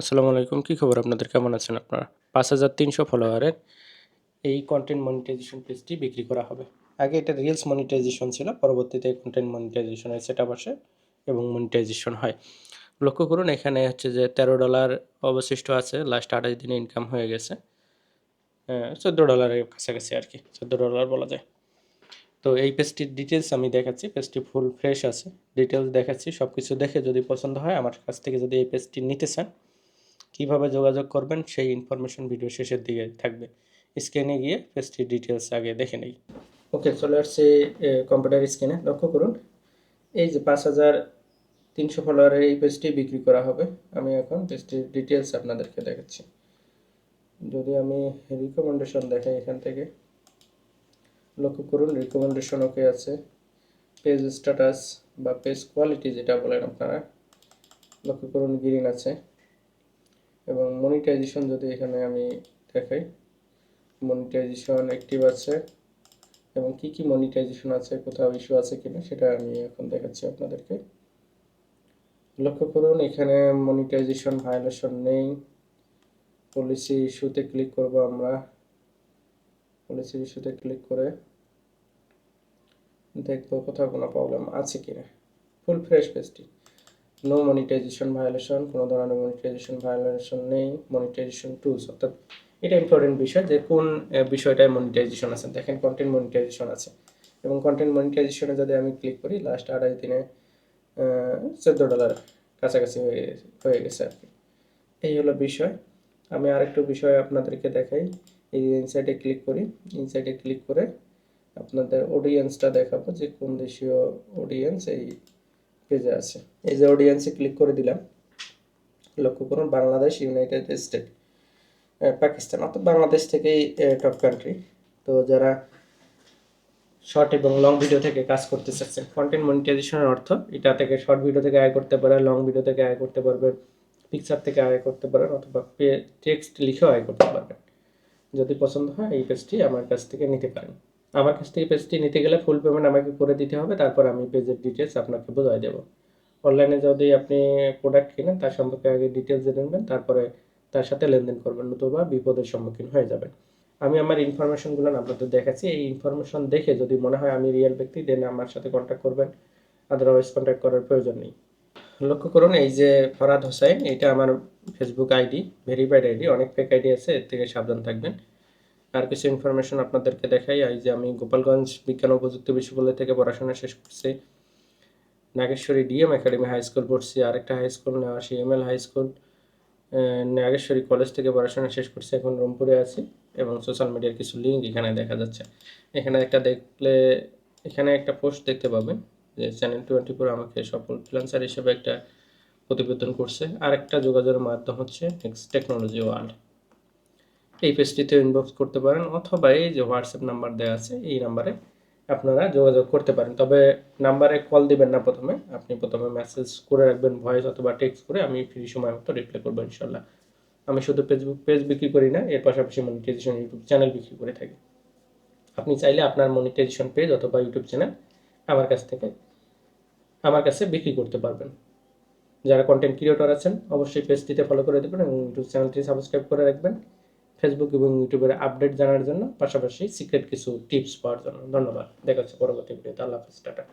আসসালামু আলাইকুম, কী খবর আপনাদের? কেমন আছেন আপনারা? পাঁচ হাজার তিনশো ফলোয়ারের এই কন্টেন্ট মনিটাইজেশন পেজটি বিক্রি করা হবে। আগে এটা রিলস মনিটাইজেশন ছিল, পরবর্তীতে কন্টেন্ট মনিটাইজেশনের সেট আপ আসে এবং মনিটাইজেশন হয়। লক্ষ্য করুন, এখানে হচ্ছে যে তেরো ডলার অবশিষ্ট আছে লাস্ট আঠাশ দিনে ইনকাম হয়ে গেছে। চোদ্দ ডলারের কাছাকাছি আর কি, চোদ্দ ডলার বলা যায়। তো এই পেজটির ডিটেলস আমি দেখাচ্ছি, পেজটি ফুল ফ্রেশ আছে। ডিটেলস দেখাচ্ছি সব কিছু দেখে যদি পছন্দ হয়, আমার কাছ থেকে যদি এই পেজটি নিতে চান কীভাবে যোগাযোগ করবেন, সেই ইনফরমেশন ভিডিও শেষের দিকে থাকবে। স্ক্রিনে গিয়ে পেজটির ডিটেলস আগে দেখে নেই। ওকে চলে আসছে কম্পিউটার স্ক্রিনে লক্ষ্য করুন, এই যে পাঁচ হাজার তিনশো ফলোয়ারের এই পেজটি বিক্রি করা হবে। আমি এখন পেজটির ডিটেলস আপনাদেরকে দেখাচ্ছি। যদি আমি রিকমেন্ডেশন দেখাই এখান থেকে, লক্ষ্য করুন রিকমেন্ডেশন ওকে আছে। পেজ স্ট্যাটাস বা পেজ কোয়ালিটি যেটা বলেন আপনারা, লক্ষ্য করুন গ্রিন আছে। এবং মনিটাইজেশন যদি এখানে আমি দেখাই মনিটাইজেশন অ্যাক্টিভ আছে, এবং কি কি মনিটাইজেশন আছে, কোথাও ইস্যু আছে কিনা সেটা আমি এখন দেখাচ্ছি আপনাদেরকে। লক্ষ্য করুন, এখানে মনিটাইজেশন ভায়োলেশন নেই। পলিসি ইস্যুতে ক্লিক করব আমরা। পলিসি ইস্যুতে ক্লিক করে দেখব কোথাও কোনো প্রবলেম আছে কিনা। ফুল ফ্রেশ পেজটি নো মনিটাইজেশন ভায়োলেশন কোনো ধরনের মনিটাইজেশন ভায়োলেশন নেই মনিটাইজেশন টুলস অর্থাৎ এটা ইম্পর্টেন্ট বিষয় যে কোন বিষয়টায় মনিটাইজেশন আছে। দেখেন কন্টেন্ট মনিটাইজেশন আছে। এবং কন্টেন্ট মনিটাইজেশনে যদি আমি ক্লিক করি লাস্ট আড়াই দিনে চোদ্দ ডলার কাছাকাছি হয়ে হয়ে গেছে আর কি। এই হলো বিষয়। আমি আরেকটু বিষয় আপনাদেরকে দেখাই। এই ইনসাইটে ক্লিক করি। ইনসাইটে ক্লিক করে আপনাদের অডিয়েন্সটা দেখাবো যে কোন দেশীয় অডিয়েন্স এই পেজে আছে। এই যে অডিয়েন্সে ক্লিক করে দিলাম। লক্ষ্য করুন, বাংলাদেশ ইউনাইটেড স্টেট পাকিস্তান অর্থাৎ বাংলাদেশ থেকেই টপ কান্ট্রি তো যারা শর্ট এবং লং ভিডিও থেকে কাজ করতে চাচ্ছেন কন্টেন্ট মনিটাইজেশনের অর্থ, এটা থেকে শর্ট ভিডিও থেকে আয় করতে পারে লং ভিডিও থেকে আয় করতে পারবেন পিকচার থেকে আয় করতে পারেন, অথবা টেক্সট লিখেও আয় করতে পারবেন। যদি পছন্দ হয়, এই পেজটি আমার কাছ থেকে নিতে পারেন। আমার কাছ থেকে পেজটি নিতে গেলে ফুল পেমেন্ট আমাকে করে দিতে হবে, তারপর আমি পেজের ডিটেলস আপনাকে বোঝাই দেবো। অনলাইনে যদি আপনি প্রোডাক্ট কিনেন, তার সম্পর্কে আগে ডিটেলস জেনে নেবেন, তারপরে তার সাথে লেনদেন করবেন, নতুবা বিপদের সম্মুখীন হয়ে যাবেন। আমি আমার ইনফরমেশনগুলো আপনাদের দেখাচ্ছি। এই ইনফরমেশন দেখে যদি মনে হয় আমি রিয়েল ব্যক্তি দেন আমার সাথে কন্ট্যাক্ট করবেন। আদারওয়াইজ কন্ট্যাক্ট করার প্রয়োজন নেই। লক্ষ্য করুন, এই যে ফরাদ হোসাইন, এটা আমার ফেসবুক আইডি ভেরিফাইড আইডি অনেক ফেক আইডি আছে, এর থেকে সাবধান থাকবেন। আর কিছু ইনফরমেশন আপনাদেরকে দেখাই। এই যে আমি গোপালগঞ্জ বিজ্ঞান ও প্রযুক্তি বিশ্ববিদ্যালয় থেকে পড়াশোনা শেষ করছি। Nageshwari DM academy high school পড়ছি। আরেকটা হাই স্কুল নেওয়া CML high school Nageshwari college থেকে পড়াশোনা শেষ করছি। এখন রংপুরে আছি এবং সোশ্যাল মিডিয়ার কিছু লিঙ্ক এখানে দেখা যাচ্ছে। এখানে একটা দেখলে, এখানে একটা পোস্ট দেখতে পাবেন যে চ্যানেল টোয়েন্টি ফোর আমাকে সফল ফ্রিল্যান্সার হিসেবে একটা প্রতিবেদন করছে। আরেকটা যোগাযোগের মাধ্যম হচ্ছে নেক্সট টেকনোলজি ওয়ার্ল্ড এই পেজটিতে ইনবক্স করতে পারেন অথবা এই যে হোয়াটসঅ্যাপ নাম্বার দেওয়া আছে, এই নাম্বারে আপনারা যোগাযোগ করতে পারেন। তবে নাম্বারে কল দিবেন না প্রথমে। আপনি প্রথমে মেসেজ করে রাখবেন ভয়েস অথবা টেক্সট করে, আমি ফ্রি সময় মতো রিপ্লাই করব ইনশাল্লাহ আমি শুধু ফেসবুক পেজ বিক্রি করি না, এর পাশাপাশি মনিটাইজেশন ইউটিউব চ্যানেল বিক্রি করে থাকি। আপনি চাইলে আপনার মনিটাইজেশন পেজ অথবা ইউটিউব চ্যানেল আমার কাছ থেকে, আমার কাছে বিক্রি করতে পারবেন। যারা কন্টেন্ট ক্রিয়েটর আছেন, অবশ্যই পেজটিতে ফলো করে দেবেন এবং ইউটিউব চ্যানেলটি সাবস্ক্রাইব করে রাখবেন। ফেসবুক এবং ইউটিউবের আপডেট জানার জন্য পাশাপাশি সিক্রেট কিছু টিপস পাওয়ার জন্য। ধন্যবাদ। দেখা হচ্ছে পরবর্তী ভিডিওতে আল্লাহ হাফিজ, টাটা।